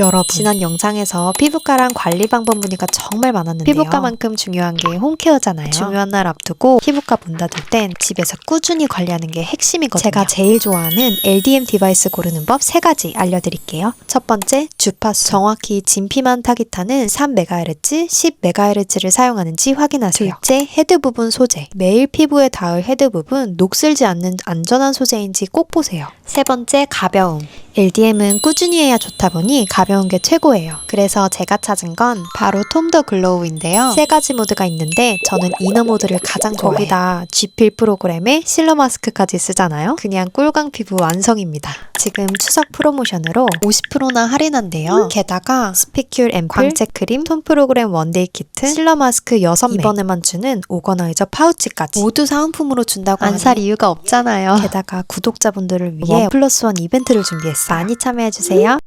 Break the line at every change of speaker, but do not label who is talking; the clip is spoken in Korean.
여러분 지난 영상에서 피부과랑 관리 방법 문의가 정말 많았는데요. 피부과만큼 중요한 게 홈케어잖아요. 중요한 날 앞두고 피부과 문 닫을 땐 집에서 꾸준히 관리하는 게 핵심이거든요. 제가 제일 좋아하는 LDM 디바이스 고르는 법 세 가지 알려드릴게요. 첫 번째 주파수 정확히 진피만 타깃하는 3MHz, 10MHz를 사용하는지 확인하세요. 둘째 헤드 부분 소재 매일 피부에 닿을 헤드 부분 녹슬지 않는 안전한 소재인지 꼭 보세요. 세 번째 가벼움 LDM은 꾸준히 해야 좋다 보니 가벼 운 게 최고예요. 그래서 제가 찾은 건 바로 톰 더 글로우인데요. 세 가지 모드가 있는데 저는 이너 모드를 가장 좋아해요. 거기다 G필 프로그램에 실러 마스크까지 쓰잖아요. 그냥 꿀광 피부 완성입니다. 지금 추석 프로모션으로 50%나 할인한대요. 게다가 스피큘 앰플, 광채 크림, 톤 프로그램 원데이 키트, 실러 마스크 6매 이번에만 주는 오거나이저 파우치까지 모두 사은품으로 준다고 안 살 이유가 없잖아요. 게다가 구독자분들을 위해 원 플러스 원 이벤트를 준비했어요. 많이 참여해주세요.